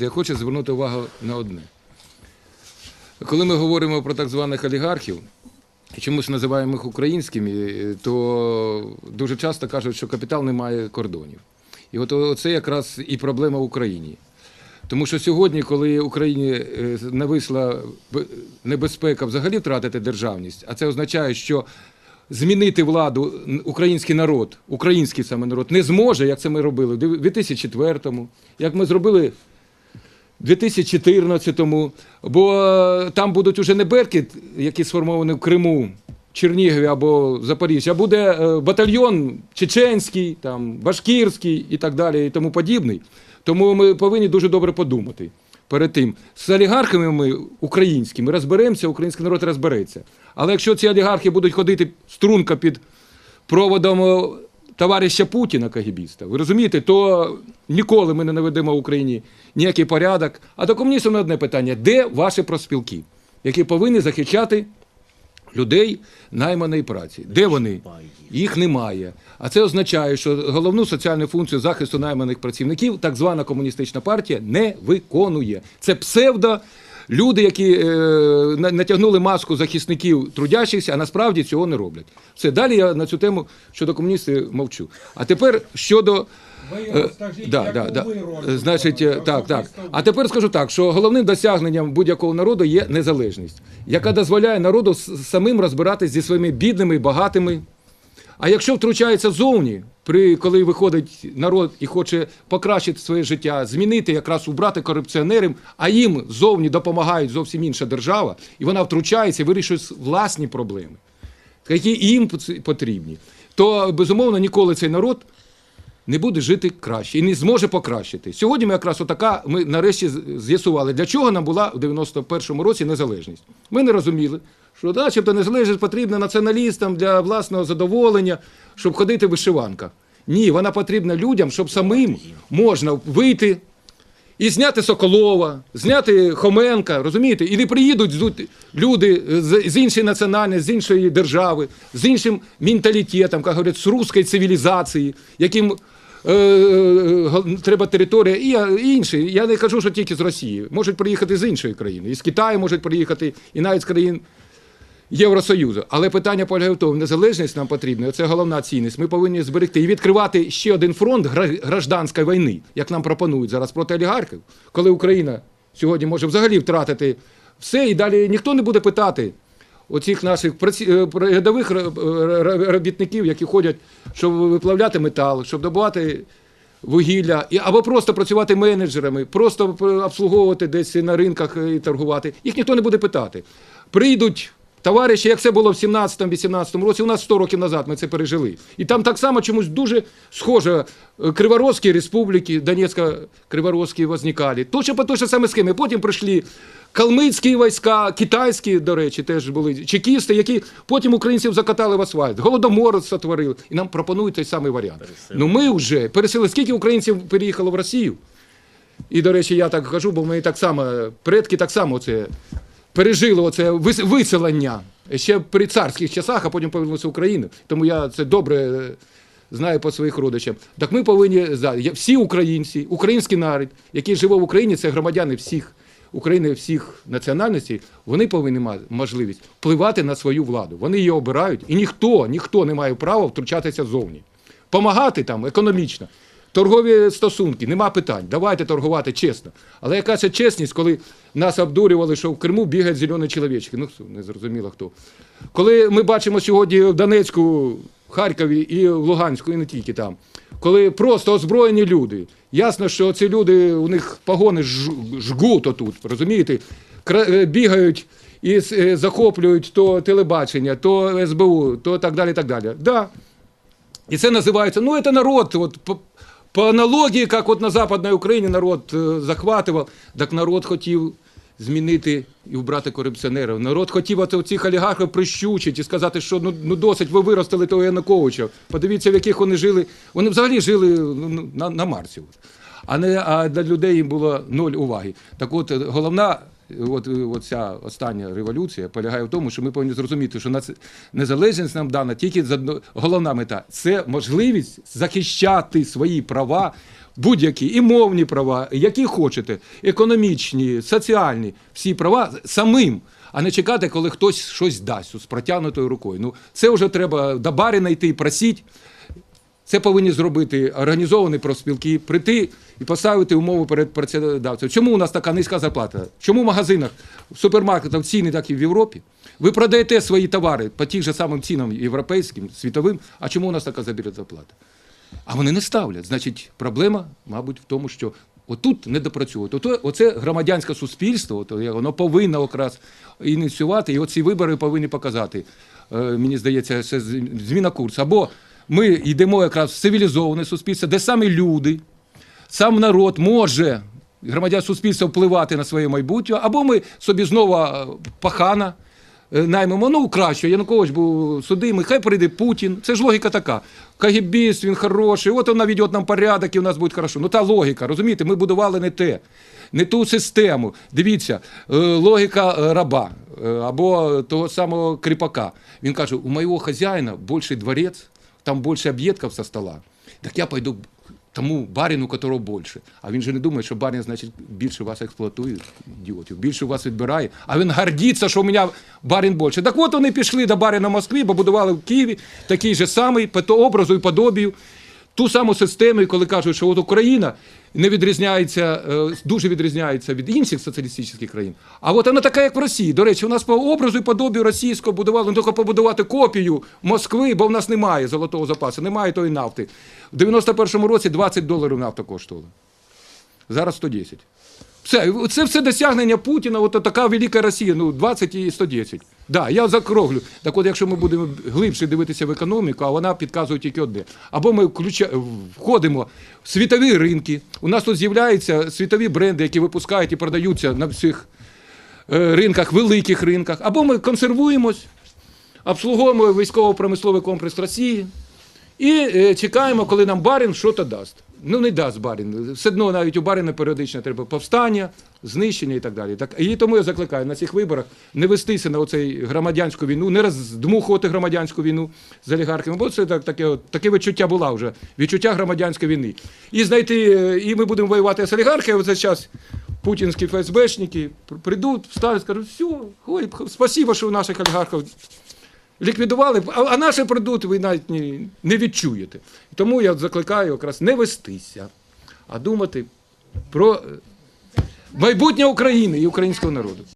Я хочу звернути увагу на одне. Коли ми говоримо про так званих олігархів, і чомусь називаємо їх українськими, то дуже часто кажуть, що капітал не має кордонів. І от це якраз і проблема в Україні. Тому що сьогодні, коли Україні е, нависла небезпека взагалі втратити державність, а це означає, що змінити владу український народ, український саме народ, не зможе, як це ми робили в 2004-му, як ми зробили 2014-му, бо е, там будуть уже не Беркіт, які сформовані в Криму, Чернігові або Запоріжжі, а буде е, батальйон чеченський, там, башкірський і так далі, і тому подібний. Тому ми повинні дуже добре подумати перед тим. З олігархами ми українськими розберемося, український народ розбереться. Але якщо ці олігархи будуть ходити струнка під проводом е, товариша Путіна, кагібіста, ви розумієте, то ніколи ми не наведемо в Україні ніякий порядок. А до комуністів одне питання: де ваші проспілки, які повинні захищати людей найманої праці? Де вони? Їх немає. А це означає, що головну соціальну функцію захисту найманих працівників так звана комуністична партія не виконує. Це псевдо. Люди, які е, на- натягнули маску захисників трудящихся, а насправді цього не роблять. Все далі я на цю тему щодо комуністів мовчу. А тепер щодо Ви розкажіть, да, яку да, да. ви Е, Значить, е, так, так. А тепер скажу так, що головним досягненням будь-якого народу є незалежність, яка дозволяє народу самим розбиратись зі своїми бідними і багатими. А якщо втручається зовні, при коли виходить народ і хоче покращити своє життя, змінити якраз убрати корупціонерів, а їм зовні допомагають зовсім інша держава, і вона втручається вирішує власні проблеми, які їм потрібні, то безумовно ніколи цей народ не буде жити краще і не зможе покращити. Сьогодні ми якраз отака, ми нарешті з'ясували, для чого нам була в 91-му році незалежність. Ми не розуміли, що начебто незалежність потрібна націоналістам для власного задоволення, щоб ходити в вишиванках. Ні, вона потрібна людям, щоб самим можна вийти і зняти Соколова, зняти Хоменка, розумієте? І не приїдуть люди з, іншої національності, з іншої держави, з іншим менталітетом, як говорять, з руської цивілізації, яким е, е, треба територія і, і інші. Я не кажу, що тільки з Росії. Можуть приїхати з іншої країни. І з Китаю можуть приїхати, і навіть з країн Євросоюзу. Але питання полягає в тому, незалежність нам потрібна, це головна цінність. Ми повинні зберегти і відкривати ще один фронт гражданської війни, як нам пропонують зараз проти олігархів, коли Україна сьогодні може взагалі втратити все, і далі ніхто не буде питати оцих наших праці- е, рядових ра- робітників, які ходять, щоб виплавляти метал, щоб добувати вугілля, або просто працювати менеджерами, просто обслуговувати десь на ринках е, і торгувати. Їх ніхто не буде питати. Прийдуть товариші, як це було в 17-18 році, у нас 100 років назад ми це пережили. І там так само чомусь дуже схоже е, Криворозькі республіки, Донецька, Криворозькі возникали. Точно по той же саме схемі. Потім прийшли калмицькі війська, китайські, до речі, теж були чекісти, які потім українців закатали в асфальт. Голодомор сотворили. І нам пропонують той самий варіант. Ну ми вже пересили. Скільки українців переїхало в Росію? І, до речі, я так кажу, бо ми так само, предки так само це пережили оце вис- виселення ще при царських часах, а потім повернулися в Україну. Тому я це добре е, знаю по своїх родичам. Так ми повинні за- всі українці, український народ, який живе в Україні, це громадяни всіх України, всіх національностей, вони повинні мати можливість впливати на свою владу. Вони її обирають, і ніхто, ніхто не має права втручатися зовні. Помагати там економічно. Торгові стосунки, нема питань. Давайте торгувати чесно. Але яка це чесність, коли нас обдурювали, що в Криму бігають зелені чоловічки? Ну, не зрозуміло хто. Коли ми бачимо сьогодні в Донецьку, в Харкові і в Луганську, і не тільки там, коли просто озброєні люди, ясно, що ці люди, у них погони ж- жгут отут, розумієте, е, бігають і е, захоплюють то телебачення, то СБУ, то так далі. так далі. Да, и це называется, ну это народ, вот по, аналогії, як от на Западній Україні народ е, захватував, так народ хотів змінити і вбрати корупціонерів. Народ хотів от цих олігархів прищучити і сказати, що ну, ну досить, ви виростили того Януковича. Подивіться, в яких вони жили. Вони взагалі жили ну, на, на Марсі. а не а для людей їм було ноль уваги. Так от е, головна. От, от ця остання революція полягає в тому, що ми повинні зрозуміти, що незалежність нам дана тільки з головна мета це можливість захищати свої права, будь-які і мовні права, які хочете, економічні, соціальні, всі права самим, а не чекати, коли хтось щось дасть з протягнутою рукою. Ну це вже треба до барина йти, просіть. Це повинні зробити організовані профспілки, прийти і поставити умови перед працедавцем. Чому у нас така низька зарплата? Чому в магазинах, в супермаркетах ціни так і в Європі? Ви продаєте свої товари по тих же самим цінам європейським, світовим. А чому у нас така забіра зарплата? А вони не ставлять. Значить, проблема, мабуть, в тому, що отут не допрацьовують. Ото, оце громадянське суспільство, ото, воно повинно якраз ініціювати, і оці вибори повинні показати. Е, мені здається, це зміна курсу. Або ми йдемо якраз в цивілізоване суспільство, де самі люди, сам народ може, громадян суспільства впливати на своє майбутнє, або ми собі знову е, пахана е, наймемо. Ну, краще, Янукович був судимий, хай прийде Путін. Це ж логіка така. КГБіст, він хороший, от він наведет нам порядок і у нас буде хорошо. Ну та логіка, розумієте, ми будували не те. Не ту систему. Дивіться, е, логіка раба або того самого кріпака. Він каже: у моєго хазяїна більший дворець, там більше об'єктів со стола. Так я пойду тому барину, которого більше. А він же не думає, що барин, значить, більше вас експлуатує, ідіотів, більше вас відбирає. А він гордиться, що у мене барин більше. Так от вони пішли до барина Москви, бо будували в Києві такий же самий, по образу і подобію. Ту саму систему, і коли кажуть, що от Україна не відрізняється, е, дуже відрізняється від інших соціалістичних країн. А от вона така, як в Росії. До речі, у нас по образу і подобію російського будували, ну тільки побудувати копію Москви, бо в нас немає золотого запасу, немає тої нафти. В 91-му році 20 доларів нафта коштувала. Зараз 110. Все, це все досягнення Путіна, от така велика Росія, ну 20 і 110. Да, я закроглю. Так от, якщо ми будемо глибше дивитися в економіку, а вона підказує тільки одне. Або ми включа... входимо в світові ринки, у нас тут з'являються світові бренди, які випускають і продаються на всіх е, ринках, великих ринках, або ми консервуємось, обслуговуємо військово-промисловий комплекс Росії і е, чекаємо, коли нам барин щось дасть. Ну, не дасть барин. Все одно навіть у барина періодично треба повстання, знищення і так далі. Так, і тому я закликаю на цих виборах не вестися на оцей громадянську війну, не роздмухувати громадянську війну з олігархами, бо це так, таке, таке відчуття було вже, відчуття громадянської війни. І знайти, і ми будемо воювати з олігархами, оце час путінські ФСБшники прийдуть, встануть, скажуть, все, ой, спасибо, що у наших олігархів ліквідували, а, а наші прийдуть, ви навіть ні, не відчуєте. Тому я закликаю якраз не вестися, а думати про е, майбутнє України і українського народу.